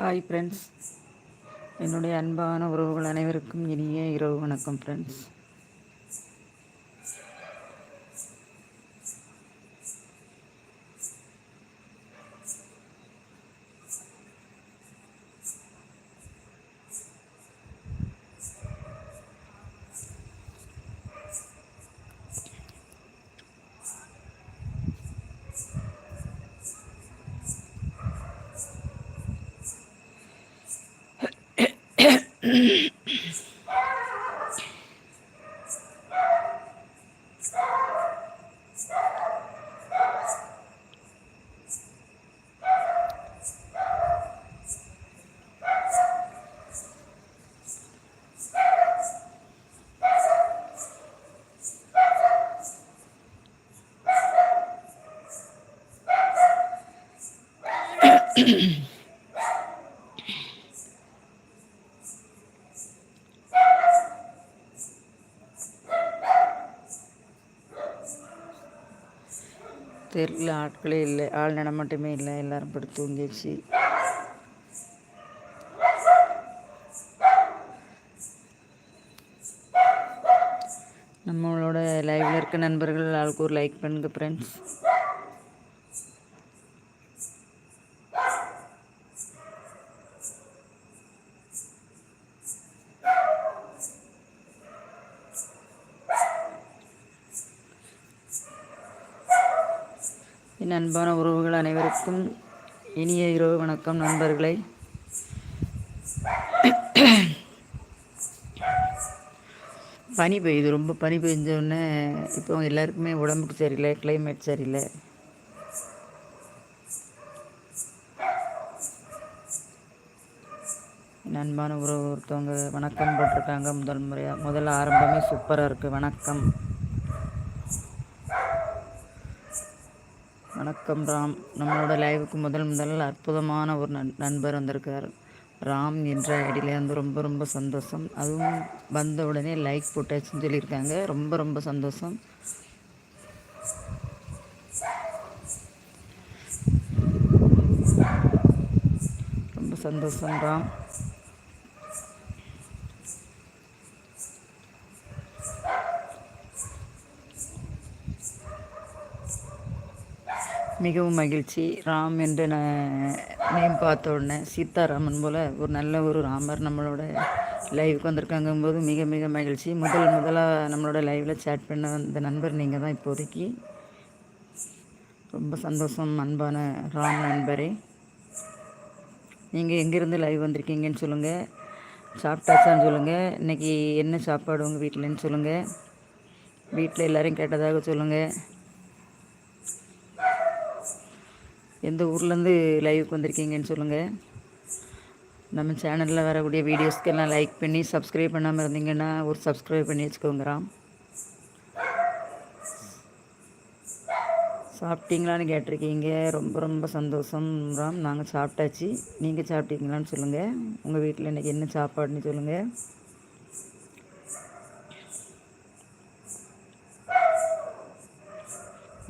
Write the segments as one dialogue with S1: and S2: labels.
S1: Hi friends என்னுடைய அன்பான உறவுகள் அனைவருக்கும் இனிய இரவு வணக்கம் ஃப்ரெண்ட்ஸ் தெருவில் ஆட்களே இல்லை. ஆள் நடமாட்டமே இல்லை. எல்லாரும் படுத்து தூங்கிடுச்சு நம்மளோட லைவில் இருக்க நண்பர்கள் ஆளுக்கு ஒரு லைக் பண்ணுங்க ஃப்ரெண்ட்ஸ் என் அன்பான உறவுகள் அனைவருக்கும் இனிய இரவு வணக்கம் நண்பர்களே. பனி பெய்யுது ரொம்ப பனி பெஞ்சோடனே இப்போ எல்லாருக்குமே உடம்புக்கு சரியில்லை கிளைமேட் சரியில்லை. நண்பான அன்பான உறவு ஒருத்தவங்க வணக்கம் போட்டிருக்காங்க. முதல் முறையாக முதல்ல ஆரம்பமே சூப்பராக இருக்குது வணக்கம். வணக்கம் ராம். நம்மளோட லைவுக்கு முதல் முதல் அற்புதமான ஒரு நண்பர் வந்திருக்கார். ராம் என்ற ஐடியில் வந்து ரொம்ப ரொம்ப சந்தோஷம். அதுவும் வந்த உடனே லைக் போட்டாச்சுன்னு சொல்லியிருக்காங்க. ரொம்ப ரொம்ப சந்தோஷம். ரொம்ப சந்தோஷம் ராம். மிகவும் மகிழ்ச்சி. ராம் என்று நேம் பார்த்த உடனே சீதாராமன் போல் ஒரு நல்ல ஒரு ராமர் நம்மளோட லைவுக்கு வந்திருக்காங்கும் போது மிக மிக மகிழ்ச்சி. முதல் முதலாக நம்மளோட லைவில் சேட் பண்ண வந்த நண்பர் நீங்கள் தான் இப்போதைக்கு. ரொம்ப சந்தோஷம் அன்பான ராம் நண்பரே. நீங்கள் எங்கேருந்து லைவ் வந்திருக்கீங்கன்னு சொல்லுங்கள் சாப்பிட்டாச்சான்னு சொல்லுங்கள் இன்றைக்கி என்ன சாப்பாடு உங்கள் வீட்டிலன்னு சொல்லுங்கள் வீட்டில் எல்லோரும் கேட்டதாக சொல்லுங்கள் எந்த ஊர்லேருந்து லைவுக்கு வந்திருக்கீங்கன்னு சொல்லுங்கள் நம்ம சேனலில் வரக்கூடிய வீடியோஸ்க்கெல்லாம் லைக் பண்ணி சப்ஸ்கிரைப் பண்ணாமல் இருந்தீங்கன்னா ஒரு சப்ஸ்கிரைப் பண்ணி வச்சுக்கோங்கிறாம் சாப்பிட்டீங்களான்னு கேட்டிருக்கீங்க. ரொம்ப ரொம்ப சந்தோஷம் ராம் நாங்கள் சாப்பிட்டாச்சு. நீங்கள் சாப்பிட்டீங்களான்னு சொல்லுங்கள் உங்கள் வீட்டில் இன்றைக்கி என்ன சாப்பாடுன்னு சொல்லுங்கள்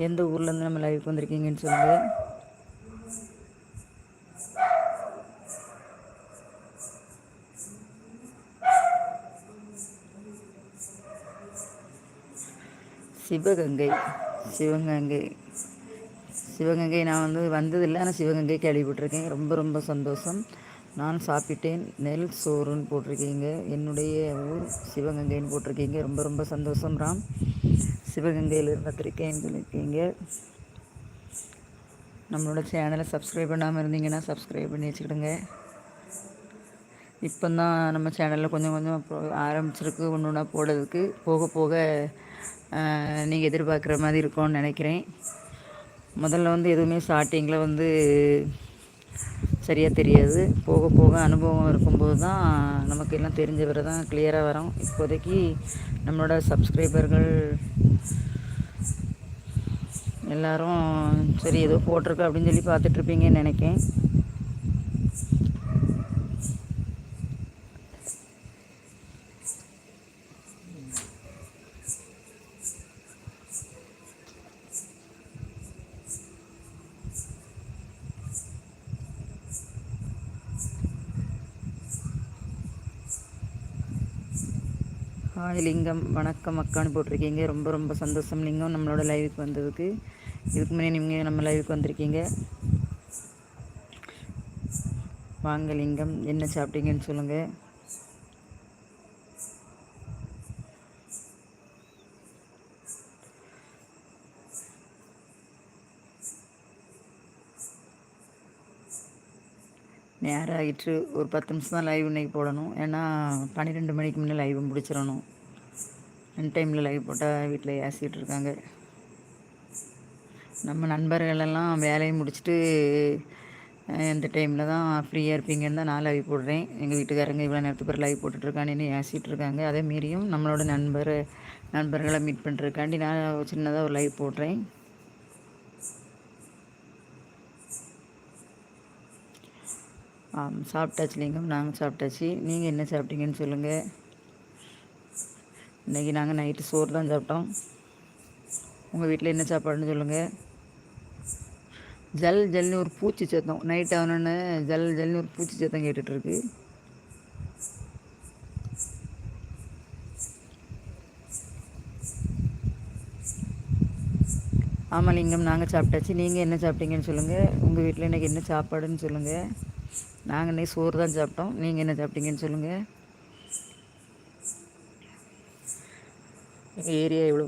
S1: எந்த ஊர்லேருந்து நம்ம லைவுக்கு வந்திருக்கீங்கன்னு சொல்லுங்கள் சிவகங்கை. சிவகங்கை. சிவகங்கை நான் வந்து வந்ததில்லை ஆனால் சிவகங்கை கேள்விப்பட்டிருக்கேன். ரொம்ப ரொம்ப சந்தோஷம். நான் சாப்பிட்டேன். நெல் சோறுன்னு போட்டிருக்கீங்க. என்னுடைய ஊர் சிவகங்கைன்னு போட்டிருக்கீங்க. ரொம்ப ரொம்ப சந்தோஷம் ராம். சிவகங்கையில் இருந்திருக்கேன்னு சொல்லியிருக்கீங்க நம்மளோட சேனலை சப்ஸ்கிரைப் பண்ணாமல் இருந்தீங்கன்னா சப்ஸ்கிரைப் பண்ணி வச்சுக்கிடுங்க. இப்போ தான் நம்ம சேனலில் கொஞ்சம் கொஞ்சம் ஆரம்பிச்சிருக்கு ஒன்று ஒன்றா போடுறதுக்கு. போக போக நீங்கள் எதிர்பார்க்குற மாதிரி இருக்கும்னு நினைக்கிறேன். முதல்ல வந்து எதுவுமே ஸ்டார்டிங்கில் வந்து சரியாக தெரியாது. போக போக அனுபவம் இருக்கும்போது தான் நமக்கு எல்லாம் தெரிஞ்ச பிறகு தான் கிளியராக வரும். இப்போதைக்கு நம்மளோட சப்ஸ்கிரைபர்கள் எல்லோரும் சரி ஏதோ போட்டிருக்கு அப்படின்னு சொல்லி பார்த்துட்ருப்பீங்கன்னு நினைக்கேன் ஹாய் லிங்கம் வணக்கம் அக்கான்னு போட்டிருக்கீங்க. ரொம்ப ரொம்ப சந்தோஷம். லிங்கம் நம்மளோட லைவுக்கு வந்ததுக்கு. இதுக்கு முன்னே நீங்கள் நம்ம லைவுக்கு வந்திருக்கீங்க. வாங்க லிங்கம் என்ன சாப்பிட்டீங்கன்னு சொல்லுங்கள் நேரம் ஆகிட்டு ஒரு பத்து நிமிஷம் தான் லைவ் இன்றைக்கி போடணும். ஏன்னா பன்னிரெண்டு மணிக்கு முன்னே லைவ் முடிச்சிடணும். அன் டைமில் லைவ் போட்டால் வீட்டில் ஏசிக்கிட்டு இருக்காங்க. நம்ம நண்பர்களெல்லாம் வேலையை முடிச்சுட்டு இந்த டைமில் தான் ஃப்ரீயாக இருப்பீங்கன்னு தான் நான் லைவ் போடுறேன். எங்கள் வீட்டுக்காரங்க இவ்வளோ நேரத்துக்கு பேர் லைவ் போட்டுட்ருக்கான்னு ஏசிகிட்டு இருக்காங்க. அதே மீறியும் நம்மளோட நண்பர் நண்பர்களை மீட் பண்ணுறதுக்காண்டி நான் சின்னதாக ஒரு லைவ் போடுறேன். சாப்பிட்டாச்சு லிங்கம் நாங்கள் சாப்பிட்டாச்சு. நீங்கள் என்ன சாப்பிட்டீங்கன்னு சொல்லுங்கள் இன்றைக்கி நாங்கள் நைட்டு சோறு தான் சாப்பிட்டோம். உங்கள் வீட்டில் என்ன சாப்பாடுன்னு சொல்லுங்கள் ஜல் ஜல்னு ஒரு பூச்சி சத்தம். நைட் ஆகணுன்னு ஜல் ஜல்னு ஒரு பூச்சி சத்தம் கேட்டுட்ருக்கு. ஆமாம் லிங்கம் நாங்கள் சாப்பிட்டாச்சு. நீங்கள் என்ன சாப்பிட்டீங்கன்னு சொல்லுங்கள் உங்கள் வீட்டில் இன்றைக்கி என்ன சாப்பாடுன்னு சொல்லுங்கள் நாங்கள் இன்னைக்கு சோறு தான் சாப்பிட்டோம். நீங்கள் என்ன சாப்பிட்டீங்கன்னு சொல்லுங்கள் எங்கள் ஏரியா இவ்வளோ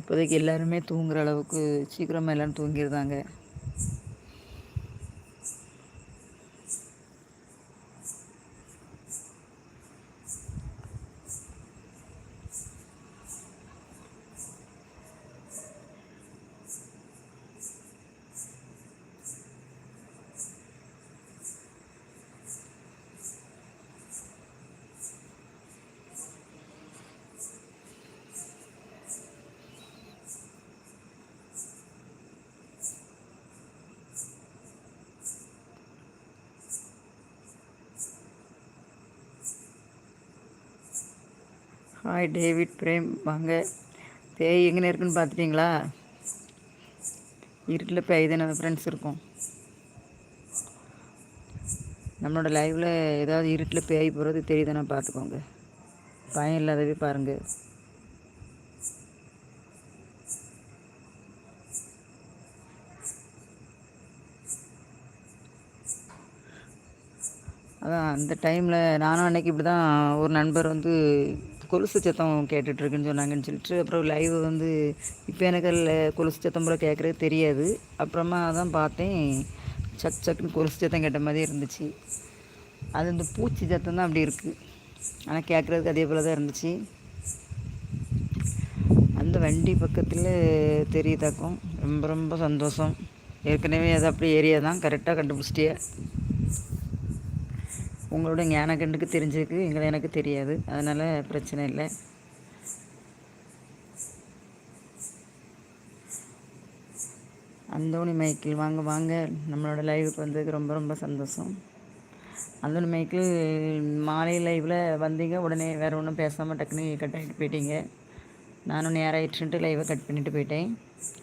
S1: இப்போதைக்கு எல்லாருமே தூங்குற அளவுக்கு சீக்கிரமாக எல்லோரும் தூங்கிடுதாங்க ஹாய் டேவிட் பிரேம் வாங்க. பேய் எங்கே இருக்குன்னு பார்த்துட்டிங்களா இருட்டில் பேய் தானே ஃப்ரெண்ட்ஸ் இருக்கும். நம்மளோட லைவில் ஏதாவது இருட்டில் பேய் போகிறது தெரியுதானே பார்த்துக்கோங்க பயம் இல்லாதவே பாருங்கள் அதான் அந்த டைமில் நானும் அன்றைக்கி இப்படி தான் ஒரு நண்பர் வந்து கொலுசு சத்தம் கேட்டுட்ருக்குன்னு சொன்னாங்கன்னு சொல்லிட்டு அப்புறம் லைவ் வந்து இப்போ எனக்கு கொலுசு சத்தம் போல் கேட்குறது தெரியாது. அப்புறமா தான் பார்த்தேன் சக் சக்குன்னு கொலுசு சத்தம் கேட்ட மாதிரி இருந்துச்சு. அது இந்த பூச்சி சத்தம் தான் அப்படி இருக்குது ஆனால் கேட்குறதுக்கு அதே போல் தான் இருந்துச்சு. அந்த வண்டி பக்கத்தில் தெரியுதாக்கும்? ரொம்ப ரொம்ப சந்தோஷம். ஏற்கனவே அது அப்படி ஏரியா தான் கரெக்டாக கண்டுபிடிச்சிட்டியே? உங்களோட ஞான கண்டுக்கு தெரிஞ்சிருக்கு எங்களை எனக்கு தெரியாது. அதனால் பிரச்சனை இல்லை. அந்தோணி மைக்கிள் வாங்க வாங்க. நம்மளோட லைவுக்கு வந்ததுக்கு ரொம்ப ரொம்ப சந்தோஷம். அந்தோணி மைக்கிள் மாலை லைவில் வந்தீங்க உடனே வேறு ஒன்றும் பேசாமல் டக்குன்னு கட் ஆகிட்டு போயிட்டீங்க. நானும் நேராகிட்டுன்ட்டு லைவை கட் பண்ணிவிட்டு போயிட்டேன்.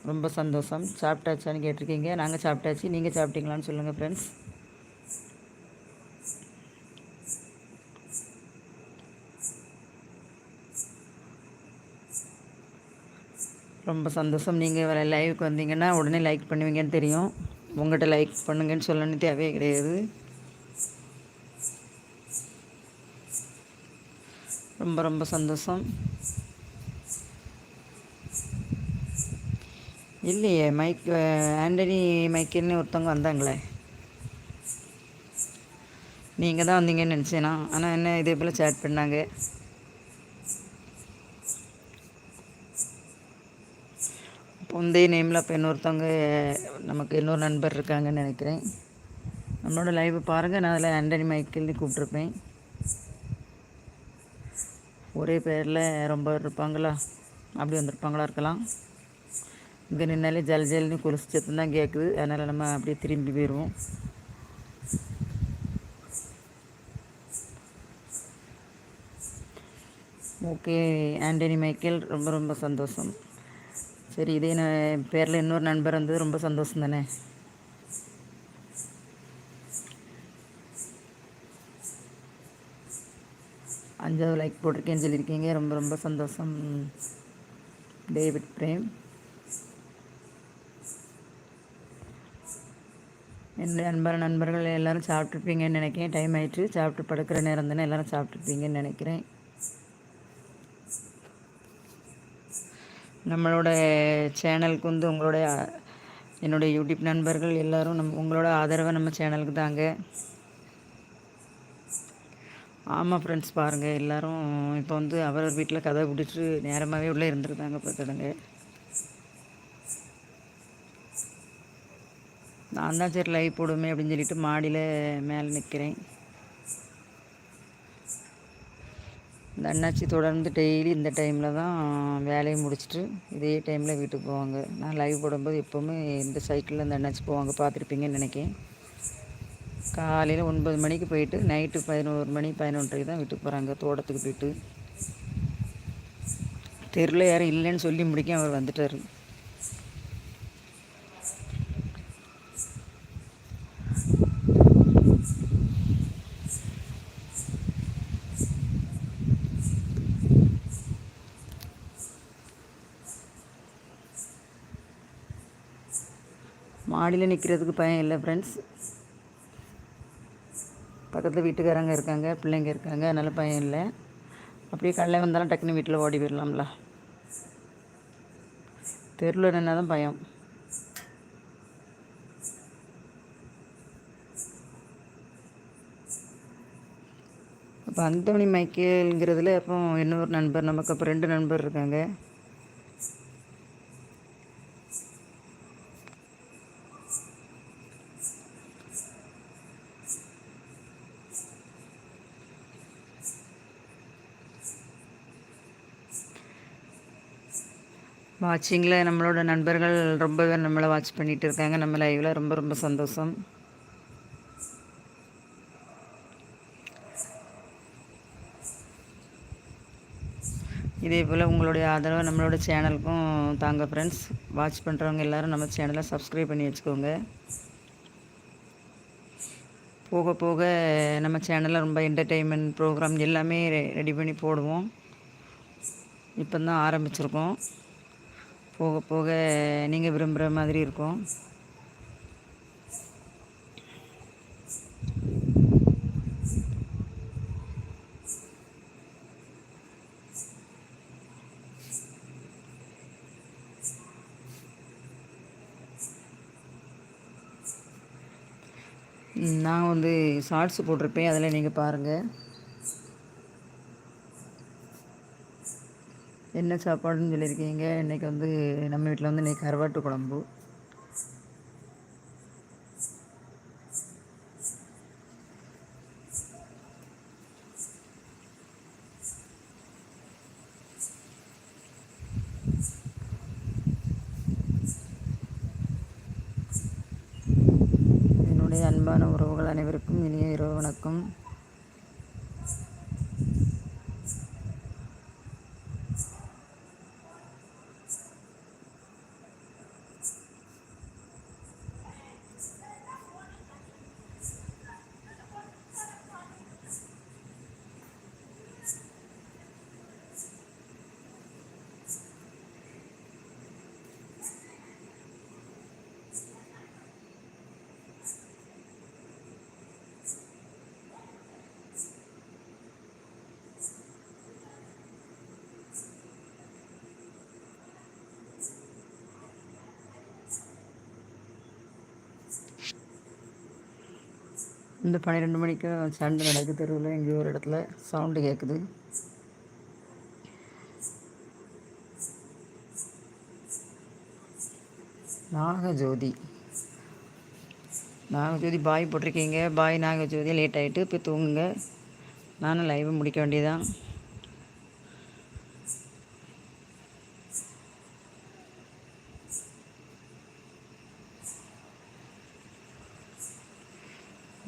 S1: ரொம்ப சந்தோஷம். சாப்பிட்டாச்சான்னு கேட்டிருக்கீங்க. நாங்கள் சாப்பிட்டாச்சு. நீங்கள் சாப்பிட்டீங்களான்னு சொல்லுங்கள் ஃப்ரெண்ட்ஸ் ரொம்ப சந்தோஷம். நீங்கள் லைவுக்கு வந்தீங்கன்னா உடனே லைக் பண்ணுவீங்கன்னு தெரியும். உங்கள்கிட்ட லைக் பண்ணுங்கன்னு சொல்லணும்னு தேவையே கிடையாது. ரொம்ப ரொம்ப சந்தோஷம். இல்லையே மைக் ஆண்டனி மைக்கேன்னு ஒருத்தவங்க வந்தாங்களே. நீங்கள் தான் வந்தீங்கன்னு நினச்சேனா? ஆனால் என்ன இதே போல் சேட் பண்ணாங்க. முந்தைய நேமில் இப்போ இன்னொருத்தவங்க நமக்கு இன்னொரு நண்பர் இருக்காங்கன்னு நினைக்கிறேன். நம்மளோட லைவ் பாருங்கள் நான் அதில் ஆண்டனி மைக்கிள்னு கூப்பிட்ருப்பேன் ஒரே பேரில் ரொம்ப இருப்பாங்களா? அப்படி வந்திருப்பாங்களா இருக்கலாம். இங்கே நின்னாலே ஜல் ஜல்னு குளிச்சு சத்தம் தான் கேட்குது அதனால் நம்ம அப்படியே திரும்பி போயிடுவோம் ஓகே ஆண்டனி மைக்கேல் ரொம்ப ரொம்ப சந்தோஷம். சரி இதே என் பேரில் இன்னொரு நண்பர் வந்து ரொம்ப சந்தோஷம் தானே அஞ்சாவது லைக் போட்டிருக்கேன்னு சொல்லியிருக்கீங்க. ரொம்ப ரொம்ப சந்தோஷம். டேவிட் பிரேம். என்னுடைய அன்பான நண்பர்கள் எல்லோரும் சாப்பிட்ருப்பீங்கன்னு நினைக்கிறேன். டைம் ஆயிடுச்சு சாப்பிட்டு படுக்கிற நேரம் தானே எல்லோரும் சாப்பிட்ருப்பீங்கன்னு நினைக்கிறேன். நம்மளோட சேனலுக்கு வந்து உங்களுடைய என்னுடைய யூடியூப் நண்பர்கள் எல்லோரும் நம் உங்களோட ஆதரவை நம்ம சேனலுக்கு தாங்க. ஆமாம் ஃப்ரெண்ட்ஸ் பாருங்கள் எல்லோரும் இப்போ வந்து அவர் வீட்டில் கதை பிடிச்சிட்டு நேரமாகவே உள்ளே இருந்துருக்காங்க பார்த்துடுங்க நான் தான் சரி லைவ் போடுமே அப்படின்னு சொல்லிட்டு மாடியில் மேலே நிற்கிறேன் இந்த அண்ணாச்சி தொடர்ந்து டெய்லி இந்த டைமில் தான் வேலையை முடிச்சுட்டு இதே டைமில் வீட்டுக்கு போவாங்க. நான் லைவ் போடும்போது எப்போவுமே இந்த சைக்கிளில் இந்த அண்ணாச்சி போவாங்க பார்த்துருப்பீங்கன்னு நினைக்கிறேன். காலையில் ஒன்பது மணிக்கு போயிட்டு நைட்டு பதினோரு மணி பதினொன்றரைக்கு தான் வீட்டுக்கு போகிறாங்க தோட்டத்துக்கு போயிட்டு. தெருவில் யாரும் இல்லைன்னு சொல்லி முடிக்க அவர் வந்துட்டார். மாடியில் நிற்கிறதுக்கு பயம் இல்லை ஃப்ரெண்ட்ஸ் பக்கத்தில் வீட்டுக்காரங்க இருக்காங்க பிள்ளைங்க இருக்காங்க அதனால் பயம் இல்லை. அப்படியே கடலை வந்தாலும் டக்குன்னு வீட்டில் ஓடி போயிடலாம்ல தெருவில் நின்னா தான் பயம். இப்போ அந்தோணி மைக்கேலுங்கிறதுல அப்போ இன்னொரு நண்பர் நமக்கு அப்போ ரெண்டு நண்பர் இருக்காங்க. வாட்சிங்கில் நம்மளோட நண்பர்கள் ரொம்ப நம்மளை வாட்ச் பண்ணிகிட்டு இருக்காங்க. நம்ம லைவில் ரொம்ப ரொம்ப சந்தோஷம். இதே போல் உங்களுடைய ஆதரவை நம்மளோட சேனலுக்கும் தாங்க ஃப்ரெண்ட்ஸ் வாட்ச் பண்ணுறவங்க எல்லோரும் நம்ம சேனலை சப்ஸ்கிரைப் பண்ணி வச்சுக்கோங்க. போக போக நம்ம சேனலில் ரொம்ப என்டர்டெயின்மெண்ட் ப்ரோக்ராம் எல்லாமே ரெடி பண்ணி போடுவோம். இப்போ தான் ஆரம்பிச்சிருக்கோம். போக போக நீங்கள் விரும்புகிற மாதிரி இருக்கும். நான் வந்து ஷார்ட்ஸ் போட்டிருப்பேன். அதில் நீங்கள் பாருங்கள் என்ன சாப்பாடுன்னு சொல்லியிருக்கீங்க? இன்றைக்கி வந்து நம்ம வீட்டில் வந்து இன்றைக்கி கருவாட்டு குழம்பு என்னுடைய அன்பான உறவுகள் அனைவருக்கும் இனிய இரவு வணக்கம் இந்த பன்னிரெண்டு மணிக்கு சண்டை நடக்குது தெருவில். எங்கேயோ ஒரு இடத்துல சவுண்டு கேட்குது நாகஜோதி. நாகஜோதி பாய் போட்டிருக்கீங்க. பாய் நாகஜோதி லேட் ஆகிட்டு போய் தூங்குங்க. நானும் லைவை முடிக்க வேண்டியதான்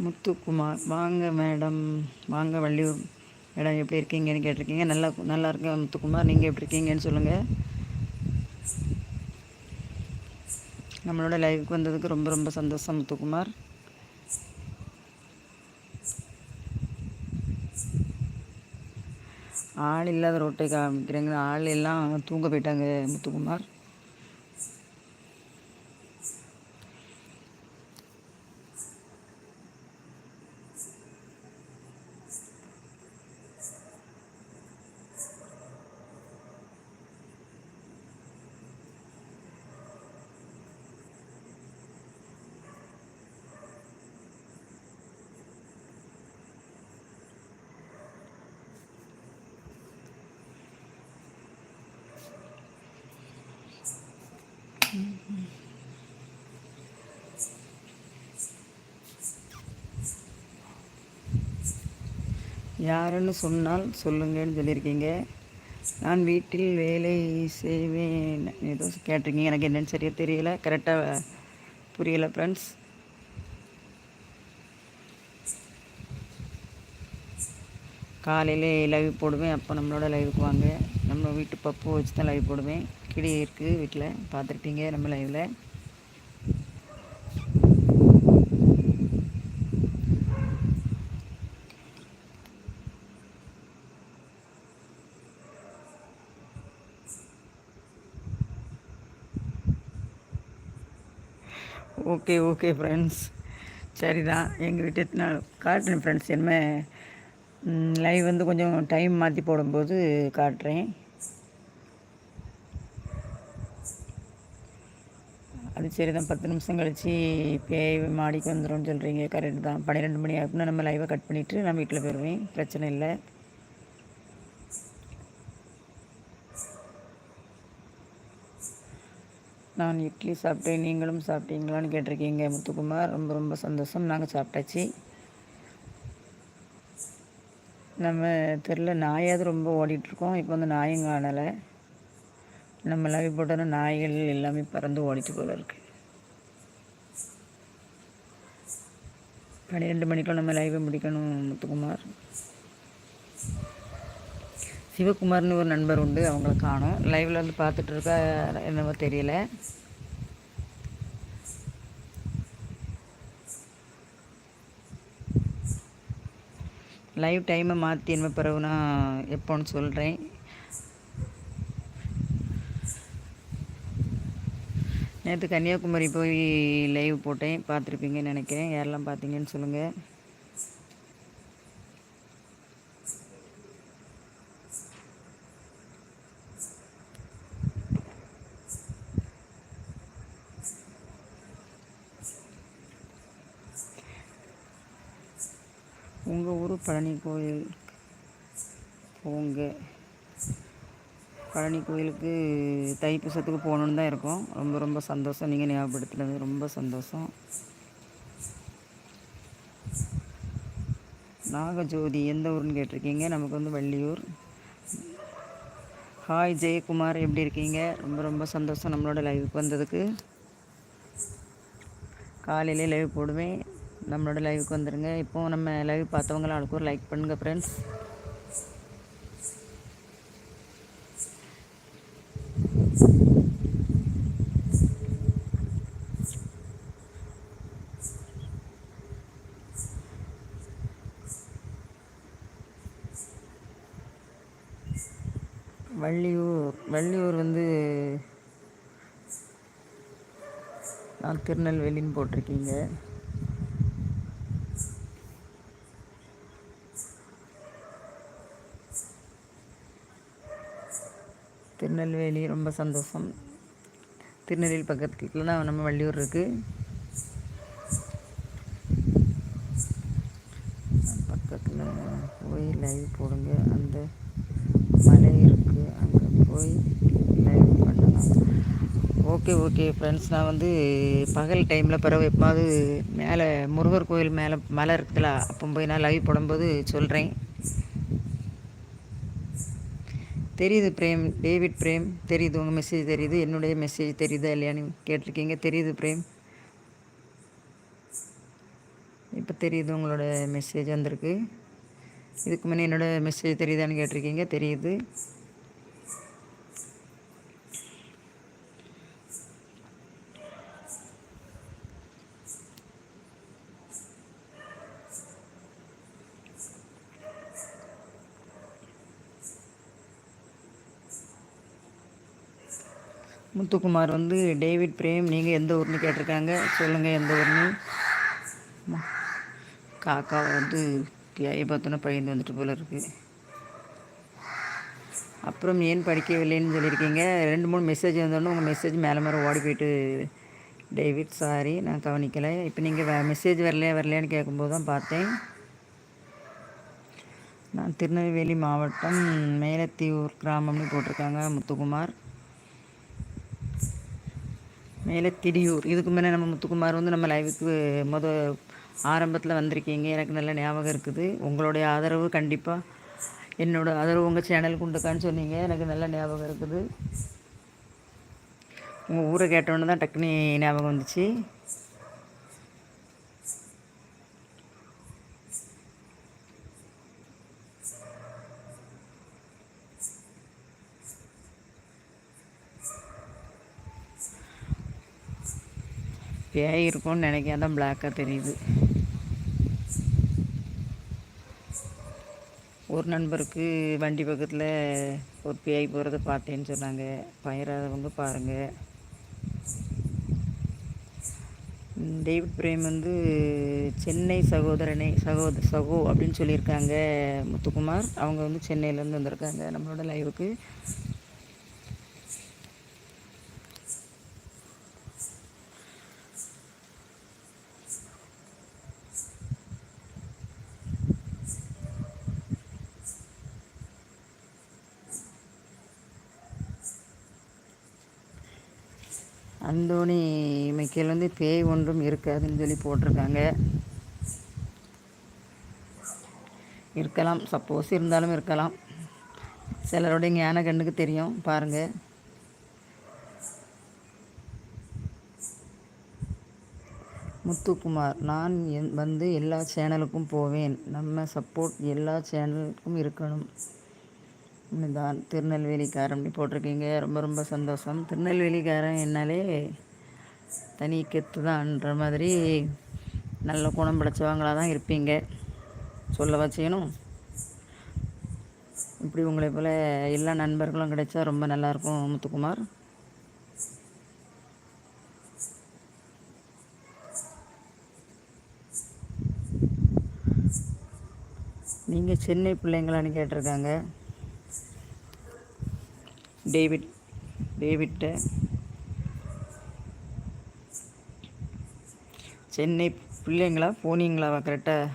S1: முத்துக்குமார். வாங்க மேடம். வாங்க வள்ளியூர். மேடம் எப்படி இருக்கீங்கன்னு கேட்டிருக்கீங்க. நல்லா நல்லா இருக்கேன் முத்துக்குமார். நீங்கள் எப்படி இருக்கீங்கன்னு சொல்லுங்கள் நம்மளோட லைவுக்கு வந்ததுக்கு ரொம்ப ரொம்ப சந்தோஷம் முத்துக்குமார். ஆள் இல்லாத ரோட்டை காமிக்கிறேங்க. ஆள் எல்லாம் தூங்க போயிட்டாங்க முத்துக்குமார். யாருன்னு சொன்னால் சொல்லுங்கன்னு சொல்லியிருக்கீங்க. நான் வீட்டில் வேலை செய்வேன். ஏதோ கேட்டிருக்கீங்க. எனக்கு என்னென்னு சரியாக தெரியல. கரெக்டாக புரியலை ஃப்ரெண்ட்ஸ் காலையில் லைவ் போடுவேன். அப்போ நம்மளோட லைவுக்கு வாங்க. நம்ம வீட்டு பப்பு வச்சு தான் லைவ் போடுவேன். கிளி இருக்குது வீட்டில் பார்த்துருப்பீங்க நம்ம லைவில். ஓகே ஓகே ஃப்ரெண்ட்ஸ் சரிதான் எங்கள் வீட்டு நான் காட்டுறேன் ஃப்ரெண்ட்ஸ் என்ன லைவ் வந்து கொஞ்சம் டைம் மாற்றி போடும்போது காட்டுறேன். சரி தான் பத்து நிமிஷம் கழித்து பேய் மாடிக்கு வந்துடும் சொல்கிறீங்க கரெக்ட் தான். பன்னிரெண்டு மணி ஆகுனா நம்ம லைவை கட் பண்ணிவிட்டு நான் வீட்டில் போயிடுவேன் பிரச்சனை இல்லை. நான் இட்லி சாப்பிட்டேன். நீங்களும் சாப்பிட்டீங்களான்னு கேட்டிருக்கீங்க முத்துக்குமார். ரொம்ப ரொம்ப சந்தோஷம். நாங்கள் சாப்பிட்டாச்சு. நம்ம தெரில நாயாவது ரொம்ப ஓடிட்டுருக்கோம். இப்போ வந்து நாயும் காணலை. நம்ம லைவ் போட்டோன்னா நாய்கள் எல்லாமே பறந்து ஓடிட்டு போல இருக்குது பன்னிரெண்டு மணிக்குள்ள நம்ம லைவை முடிக்கணும் முத்துக்குமார். சிவகுமார்னு ஒரு நண்பர் உண்டு அவங்கள காணும். லைவில் வந்து பார்த்துட்டு இருக்கா என்னவோ தெரியல. லைவ் டைமை மாற்றி என்ன பிறகு நான் எப்போன்னு சொல்கிறேன் நேற்று கன்னியாகுமரி போய் லைவ் போட்டேன். பார்த்துருப்பீங்கன்னு நினைக்கிறேன். யாரெல்லாம் பார்த்தீங்கன்னு சொல்லுங்கள் உங்கள் ஊர் பழனி கோயில். போங்க. பழனி கோயிலுக்கு தைப்பூசத்துக்கு போகணுன்னு தான் இருக்கோம். ரொம்ப ரொம்ப சந்தோஷம். நீங்கள் ஞாபகப்படுத்தினது ரொம்ப சந்தோஷம். நாகஜோதி எந்த ஊர்னு கேட்டிருக்கீங்க? நமக்கு வந்து வள்ளியூர். ஹாய் ஜெயக்குமார் எப்படி இருக்கீங்க? ரொம்ப ரொம்ப சந்தோஷம் நம்மளோட லைவுக்கு வந்ததுக்கு. காலையிலே லைவ் போடுவேன். நம்மளோட லைவுக்கு வந்துடுங்க இப்போது நம்ம லைவ் பார்த்தவங்களாம் அதுக்கு ஒரு லைக் பண்ணுங்கள் ஃப்ரெண்ட்ஸ் வள்ளியூர் வள்ளியூர் வந்து நான் திருநெல்வேலின்னு போட்டிருக்கீங்க. திருநெல்வேலி ரொம்ப சந்தோஷம். திருநெல்வேலி பக்கத்தில் தான் நம்ம வள்ளியூர் இருக்குது பக்கத்தில் போய் லைவ் போடுங்க. அந்த மலை இருக்குது அங்கே போய் லைவ் பண்ணலாம். ஓகே ஓகே ஃப்ரெண்ட்ஸ் நான் வந்து பகல் டைமில் பிறகு எப்போது மேலே முருகர் கோயில் மேலே மலை இருக்குல்ல அப்போ போய் நான் லைவ் போடும்போது சொல்கிறேன் தெரியுது பிரேம் டேவிட் பிரேம் தெரியுது. உங்கள் மெசேஜ் தெரியுது. என்னுடைய மெசேஜ் தெரியுதா இல்லையான்னு கேட்டிருக்கீங்க. தெரியுது பிரேம். இப்போ தெரியுது உங்களோட மெசேஜ் வந்திருக்கு. இதுக்கு முன்னே என்னோடய மெசேஜ் தெரியுதான்னு கேட்டிருக்கீங்க? தெரியுது. முத்துக்குமார் வந்து டேவிட் பிரேம் நீங்கள் எந்த ஊர்னு கேட்டிருக்காங்க? சொல்லுங்கள் எந்த ஊர்னு. காக்கா வந்து பியாயை பார்த்தோன்னா பயந்து வந்துட்டு போல இருக்குது அப்புறம் ஏன் படிக்கவில்லைன்னு சொல்லியிருக்கீங்க. ரெண்டு மூணு மெசேஜ் வந்தோடனே உங்கள் மெசேஜ் மேலே மேலே ஓடி போயிட்டு டேவிட் சாரி நான் கவனிக்கலை. இப்போ நீங்கள் மெசேஜ் வரலையா வரலையான்னு கேட்கும்போது தான் பார்த்தேன். நான் திருநெல்வேலி மாவட்டம் மேலத்தியூர் கிராமம்னு போட்டிருக்காங்க முத்துக்குமார். மேலத்திடியூர். இதுக்கு முன்னே நம்ம முத்துக்குமார் வந்து நம்ம லைவுக்கு மொதல் ஆரம்பத்தில் வந்திருக்கீங்க. எனக்கு நல்ல ஞாபகம் இருக்குது. உங்களுடைய ஆதரவு கண்டிப்பாக என்னோடய ஆதரவு உங்கள் சேனலுக்கு உண்டுக்கான்னு சொன்னீங்க. எனக்கு நல்ல ஞாபகம் இருக்குது. உங்கள் ஊரை கேட்டோன்னு தான் டக்குனு ஞாபகம் வந்துச்சு. பேய் இருக்கும்னு நினைக்காதான் தான் பிளாக்காக தெரியுது. ஒரு நண்பருக்கு வண்டி பக்கத்தில் ஒரு பேய் போகிறத பார்த்தேன்னு சொன்னாங்க. பயிராதவங்க பாருங்கள் டேவிட் பிரேம் வந்து சென்னை சகோதரனை சகோதர சகோ அப்படின்னு சொல்லியிருக்காங்க முத்துக்குமார். அவங்க வந்து சென்னையிலேருந்து வந்திருக்காங்க நம்மளோட லைவுக்கு அந்தோணி மைக்கேல் வந்து பேய் ஒன்றும் இருக்காதுன்னு சொல்லி போட்டிருக்காங்க. இருக்கலாம். சப்போஸ் இருந்தாலும் இருக்கலாம். சிலருடைய ஞான கண்ணுக்கு தெரியும். பாருங்கள் முத்துக்குமார் நான் வந்து எல்லா சேனலுக்கும் போவேன். நம்ம சப்போர்ட் எல்லா சேனலுக்கும் இருக்கணும். தான் திருநெல்வேலிக்காரன் போட்டிருக்கீங்க. ரொம்ப ரொம்ப சந்தோஷம். திருநெல்வேலிக்காரன் என்னாலே தனி கெத்து தான்ன்ற மாதிரி நல்ல குணம் படைச்சவங்களாக தான் இருப்பீங்க. சொல்ல வச்சுக்கணும் இப்படி உங்களை போல் எல்லா நண்பர்களும் கிடைச்சா ரொம்ப நல்லாயிருக்கும் முத்துக்குமார். நீங்கள் சென்னை பிள்ளைங்களான்னு கேட்டிருக்காங்க. டேவிட் டேவிட்ட. சென்னை பிள்ளைங்களா? போனீங்களாவா? கரெக்டாக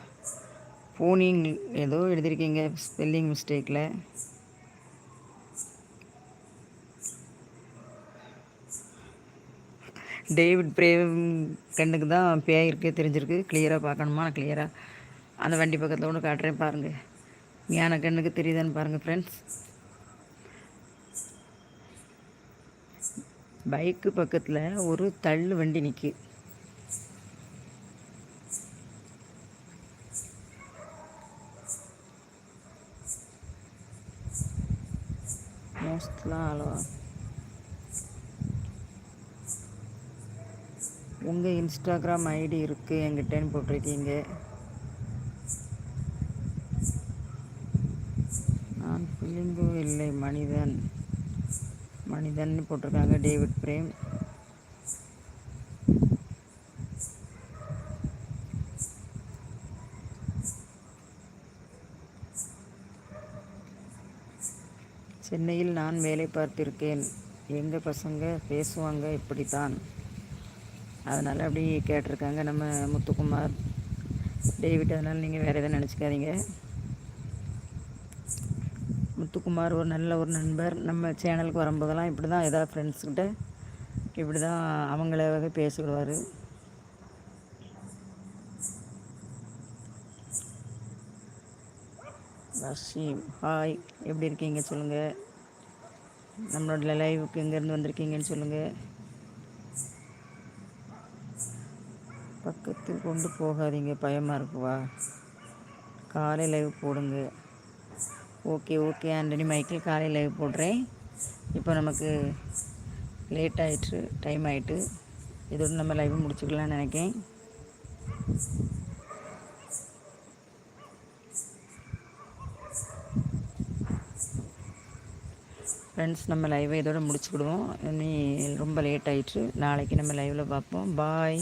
S1: போனிங் ஏதோ எழுதியிருக்கீங்க ஸ்பெல்லிங் மிஸ்டேக்கில் டேவிட் பிரேம் கண்ணுக்கு தான் பேய் இருக்கே தெரிஞ்சிருக்கு. கிளியராக பார்க்கணுமா? நான் கிளியராக அந்த வண்டி பக்கத்தில் ஒன்று காட்டுறேன் பாருங்கள் ஞான கண்ணுக்கு தெரியுதான்னு பாருங்கள் ஃப்ரெண்ட்ஸ் பைக்கு பக்கத்தில் ஒரு தள்ளு வண்டி நிற்கி மோஸ்ட்லாம் அளவா உங்கள் இன்ஸ்டாகிராம் ஐடி இருக்குது என்கிட்டன்னு போட்டிருக்கீங்க. நான் பிள்ளைங்கோ இல்லை மனிதன். மனிதன் போட்டிருக்காங்க டேவிட் பிரேம். சென்னையில் நான் வேலை பார்த்திருக்கேன். எங்கள் பசங்க பேசுவாங்க இப்படித்தான். அதனால் அப்படி கேட்டிருக்காங்க நம்ம முத்துக்குமார். டேவிட் அதனால் நீங்கள் வேறு எதுவும் நினச்சிக்காதீங்க. முத்துக்குமார் ஒரு நல்ல ஒரு நண்பர். நம்ம சேனலுக்கு வரும்போதெல்லாம் இப்படி தான் ஏதாவது ஃப்ரெண்ட்ஸ்கிட்ட இப்படி தான் அவங்களாவே பேசிக்கிடுவார். வசீம் ஹாய் எப்படி இருக்கீங்க சொல்லுங்கள் நம்மளோட லைவுக்கு எங்கேருந்து வந்திருக்கீங்கன்னு சொல்லுங்கள் பக்கத்தில் கொண்டு போகாதீங்க. பயமாக இருக்குவா? காலை லைவ் போடுங்க. Okay okay Antony. மைக்கிள் காலையில் லைவ் போடுறேன். இப்போ நமக்கு லேட் ஆகிட்டு டைம் ஆகிட்டு இதோடு நம்ம லைவ் முடிச்சுக்கலாம்னு நினைக்கேன் ஃப்ரெண்ட்ஸ் நம்ம லைவை இதோடு முடிச்சுக்கிடுவோம். ரொம்ப லேட் ஆயிட்டு நாளைக்கு நம்ம லைவில் பார்ப்போம். பாய்